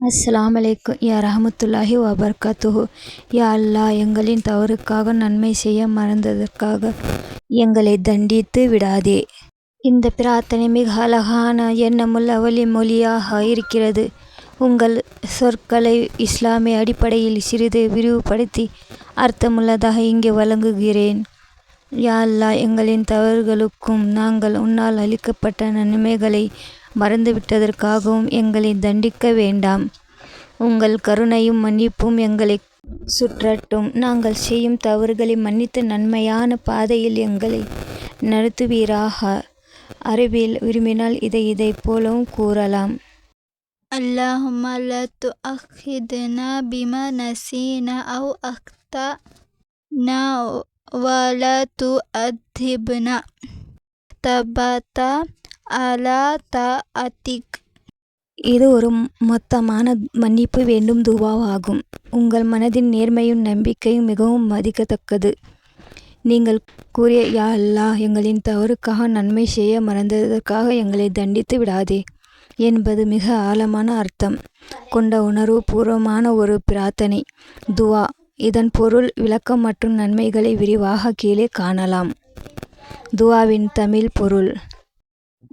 அஸ்லாம் அலைக்கும். யா ரஹமத்துல்லாஹி வபர்கத்துஹு யா அல்லா எங்களின் தவறுக்காக நன்மை செய்ய மறந்ததற்காக எங்களை தண்டித்து விடாதே. இந்த பிரார்த்தனை மிக அழகான எண்ணமுள்ள வழிமொழியாக இருக்கிறது. உங்கள் சொற்களை இஸ்லாமிய அடிப்படையில் சிறிது விரிவுபடுத்தி அர்த்தமுள்ளதாக இங்கே வழங்குகிறேன். யா அல்லாஹ் எங்களின் தவறுகளுக்கும் நாங்கள் உன்னால் அளிக்கப்பட்ட நன்மைகளை மறந்துவிட்டதற்காகவும் எங்களை தண்டிக்க வேண்டாம் உங்கள் கருணையும் மன்னிப்பும் எங்களை சுற்றட்டும் நாங்கள் செய்யும் தவறுகளை மன்னித்து நன்மையான பாதையில் எங்களை நடத்துவீராக அரபியில் விரும்பினால் இதை இதை போலவும் கூறலாம் اللهم لا تؤاخذنا بما نسينا أو أخطأنا ولا تؤدبنا تبت على طاعتك இது ஒரு மொத்தமான மன்னிப்பு வேண்டும் துவாவாகும் உங்கள் மனதின் நேர்மையும் நம்பிக்கையும் மிகவும் மதிக்கத்தக்கது நீங்கள் கூறிய யா அல்லாஹ் எங்களின் தவறுக்காக நன்மை செய்ய மறந்ததற்காக எங்களை தண்டித்து விடாதே என்பது மிக ஆழமான அர்த்தம் கொண்ட உணர்வு பூர்வமான ஒரு பிரார்த்தனை துவா இதன் பொருள் விளக்கம் மற்றும் நன்மைகளை விரிவாக கீழே காணலாம். துவாவின் தமிழ் பொருள்.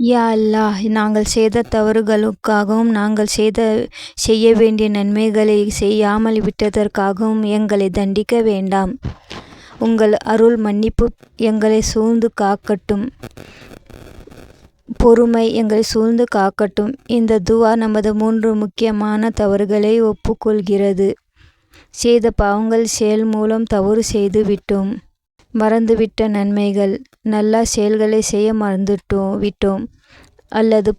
யா அல்லாஹ் நாங்கள் செய்த தவறுகளுக்காகவும் நாங்கள் செய்த செய்ய வேண்டிய நன்மைகளை செய்யாமல் விட்டதற்காகவும் எங்களை தண்டிக்க வேண்டாம். உங்கள் அருள் மன்னிப்பு எங்களை சூழ்ந்து காக்கட்டும். பொறுமை எங்களை சூழ்ந்து காக்கட்டும். இந்த துவா நமது மூன்று முக்கியமான தவறுகளை ஒப்புக்கொள்கிறது. செய்த பாவங்கள் செயல் மூலம் தவறு செய்து விட்டோம். மறந்துவிட்ட நன்மைகள் நல்ல செயல்களை செய்ய மறந்துட்டோம் விட்டோம். அல்லது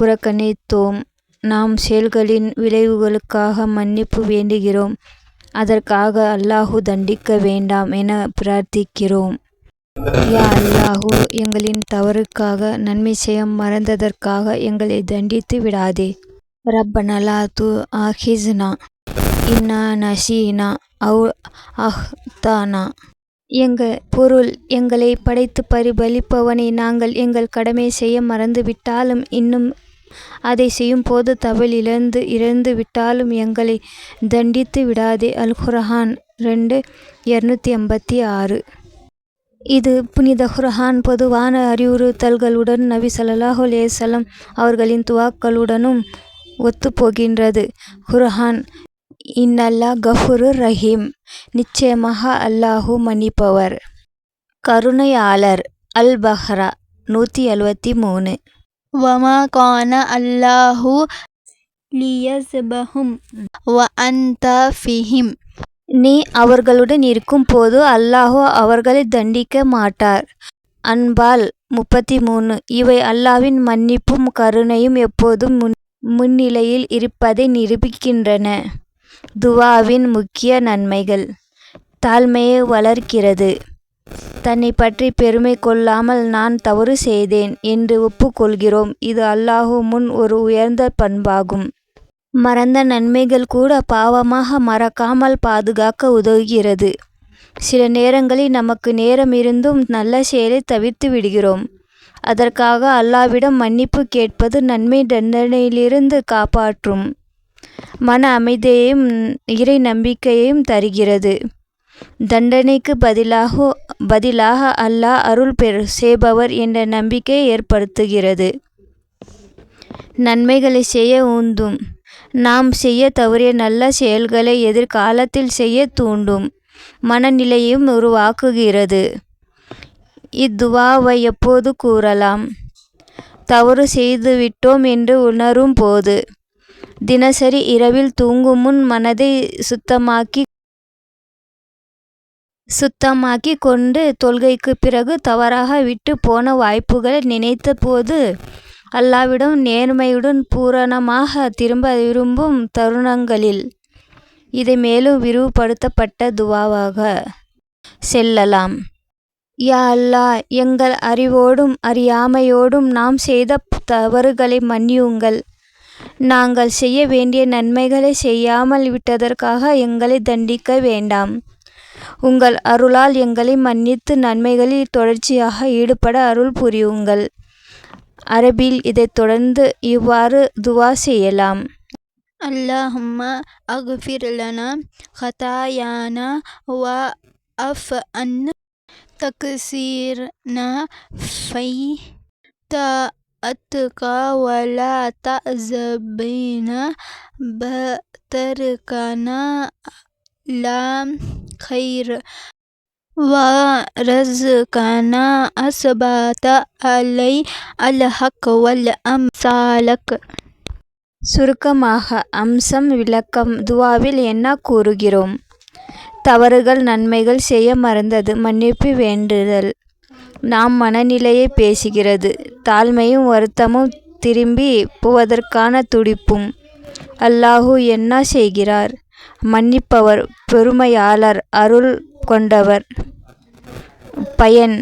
புறக்கணித்தோம். நாம் செயல்களின் விளைவுகளுக்காக மன்னிப்பு வேண்டுகிறோம். அதற்காக அல்லாஹு தண்டிக்க வேண்டாம் என பிரார்த்திக்கிறோம். யா அல்லாஹு எங்களின் தவறுக்காக நன்மை செய்ய மறந்ததற்காக எங்களை தண்டித்து விடாதே. ரப்பனா லா து ஆஹிஸ்னா. இன்னா நஷீனா அவு அஹ்தானா. எங்க பொருள் எங்களை படைத்து பரிபலிப்பவனை நாங்கள் எங்கள் கடமை செய்ய மறந்துவிட்டாலும் இன்னும் அதை செய்யும் போது தவல் இழந்து இழந்து விட்டாலும் எங்களை தண்டித்து விடாதே. அல் குர்ஆன் ரெண்டு இரநூத்தி ஐம்பத்தி ஆறு. இது புனித குர்ஆன் பொதுவான அறிவுறுத்தல்களுடன் நபி ஸல்லல்லாஹு அலைஹி அவர்களின் துவாக்களுடனும் ஒத்துப்போகின்றது. குர்ஹான் இன்னல்லா கஃபுரு ரஹீம். நிச்சயமாக அல்லாஹு மன்னிப்பவர். கருணையாளர் அல் பஹ்ரா நூற்றி எழுபத்தி மூணு வமா கான அல்லாஹு லியஸ்பஹும் வ அந்த ஃபிஹிம். நீ அவர்களுடன் இருக்கும் போது அல்லாஹோ அவர்களை தண்டிக்க மாட்டார். அன்பால் முப்பத்தி மூணு இவை அல்லாவின் மன்னிப்பும் கருணையும் எப்போதும் முன் முன்னிலையில் இருப்பதை நிரூபிக்கின்றன. துவாவின் முக்கிய நன்மைகள். தாழ்மையை வளர்க்கிறது. தன்னை பற்றி பெருமை கொள்ளாமல் நான் தவறு செய்தேன் என்று ஒப்புக்கொள்கிறோம். இது அல்லாஹு முன் ஒரு உயர்ந்த பண்பாகும். மறந்த நன்மைகள் கூட பாவமாக மறக்காமல் பாதுகாக்க உதவுகிறது. சில நேரங்களில் நமக்கு நேரம் இருந்தும் நல்ல செயலை தவிர்த்து விடுகிறோம். அதற்காக அல்லாவிடம் மன்னிப்பு கேட்பது நன்மை தண்டனையிலிருந்து காப்பாற்றும். மன அமைதியையும் இறை நம்பிக்கையையும் தருகிறது. தண்டனைக்கு பதிலாக பதிலாக அல்லாஹ் அருள் பெரு செய்பவர் என்ற நம்பிக்கையை ஏற்படுத்துகிறது. நன்மைகளை செய்ய உந்தும் நாம் செய்ய தவறிய நல்ல செயல்களை எதிர்காலத்தில் செய்ய தூண்டும். மனநிலையும் உருவாக்குகிறது. இத்துவாவை எப்போது கூறலாம்? தவறு செய்துவிட்டோம் என்று உணரும் போது தினசரி இரவில் தூங்கும் முன் மனதை சுத்தமாக்கி சுத்தமாக்கி கொண்டு தொல்கைக்கு பிறகு தவறாக விட்டு போன வாய்ப்புகளை நினைத்த போது அல்லாவிடம் நேர்மையுடன் பூரணமாக திரும்ப விரும்பும் தருணங்களில் இதை மேலும் விரிவுபடுத்தப்பட்ட துவாவாக செல்லலாம். யா அல்லாஹ் எங்கள் அறிவோடும் அறியாமையோடும் நாம் செய்த தவறுகளை மன்னியுங்கள். நாங்கள் செய்ய வேண்டிய நன்மைகளை செய்யாமல் விட்டதற்காக எங்களை தண்டிக்க வேண்டாம் உங்கள் அருளால் எங்களை மன்னித்து நன்மைகளில் தொடர்ச்சியாக ஈடுபட அருள் புரியுங்கள் அரபியில் இதைத் தொடர்ந்து இவ்வாறு துவா செய்யலாம் اللهم اغفر لنا خطايانا وعفن تقصيرنا في طاعتك ولا تعذبنا بتركنا لا خير ورزقنا أثبات علي الحق والأمثالك சுருக்கமாக அம்சம் விளக்கம் துவாவில் என்ன கூறுகிறோம் தவறுகள் நன்மைகள் செய்ய மறந்தது மன்னிப்பு வேண்டுதல் நாம் மனநிலையை பேசுகிறது. தாழ்மையும் வருத்தமும் திரும்பி போவதற்கான துடிப்பும். அல்லாஹு என்ன செய்கிறார்? மன்னிப்பவர் பெருமையாளர் அருள் கொண்டவர். பயன்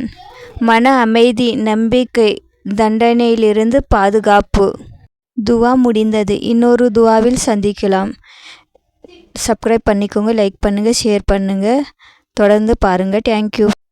மன அமைதி நம்பிக்கை தண்டனையிலிருந்து பாதுகாப்பு. துவா முடிந்தது. இன்னொரு துவாவில் சந்திக்கலாம். சப்ஸ்கிரைப் பண்ணிக்கோங்க லைக் பண்ணுங்கள் ஷேர் பண்ணுங்கள் தொடர்ந்து பாருங்கள் thank you